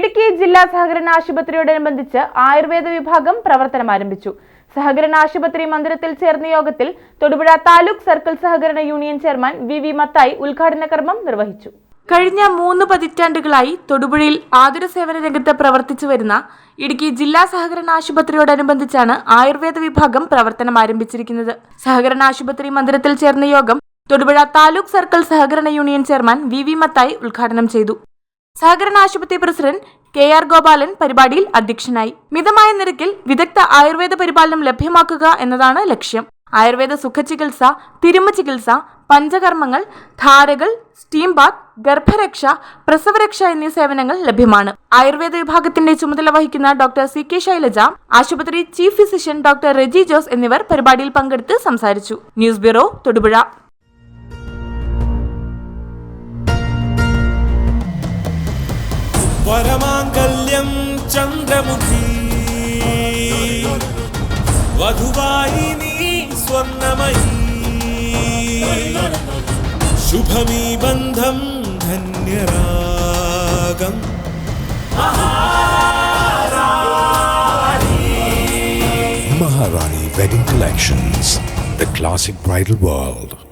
ഇടുക്കി ജില്ലാ സഹകരണ ആശുപത്രിയോടനുബന്ധിച്ച് ആയുർവേദ വിഭാഗം പ്രവർത്തനം ആരംഭിച്ചു സഹകരണ ആശുപത്രി മന്ദിരത്തിൽ ചേർന്ന യോഗത്തിൽ തൊടുപുഴ താലൂക്ക് സർക്കിൾ സഹകരണ union chairman V V Mathai ഉദ്ഘാടന കർമ്മം നിർവഹിച്ചു. കഴിഞ്ഞ മൂന്ന് പതിറ്റാണ്ടുകളായി തൊടുപുഴയിൽ ആതുര സേവന രംഗത്ത് പ്രവർത്തിച്ചു വരുന്ന ഇടുക്കി ജില്ലാ സഹകരണ ആശുപത്രിയോടനുബന്ധിച്ചാണ് ആയുർവേദ വിഭാഗം പ്രവർത്തനം ആരംഭിച്ചിരിക്കുന്നത് സഹകരണ ആശുപത്രി മന്ദിരത്തിൽ ചേർന്ന യോഗം തൊടുപുഴ താലൂക്ക് സർക്കിൾ സഹകരണ union chairman V V Mathai ഉദ്ഘാടനം ചെയ്തു. സഹകരണ ആശുപത്രി പ്രസിഡന്റ് കെ ആർ ഗോപാലൻ പരിപാടിയിൽ അധ്യക്ഷനായി. മിതമായ നിരക്കിൽ വിദഗ്ധ ആയുർവേദ പരിപാലനം ലഭ്യമാക്കുക എന്നതാണ് ലക്ഷ്യം. ആയുർവേദ സുഖചികിത്സ തിരുമ ചികിത്സ പഞ്ചകർമ്മങ്ങൾ ധാരകൾ സ്റ്റീം ബാത്ത് ഗർഭരക്ഷ പ്രസവരക്ഷ എന്നീ സേവനങ്ങൾ ലഭ്യമാണ്. ആയുർവേദ വിഭാഗത്തിന്റെ ചുമതല വഹിക്കുന്ന ഡോക്ടർ സി കെ ശൈലജ ആശുപത്രി chief physician doctor Reji Jose എന്നിവർ പരിപാടിയിൽ പങ്കെടുത്ത് സംസാരിച്ചു. News bureau Thodupuzha. परमाङ्गल्यं चन्द्रमुखी वधुवाहिनी स्वर्णमयी शुभमी बन्धं धन्यरागम् Maharani Wedding Collections, the classic bridal world.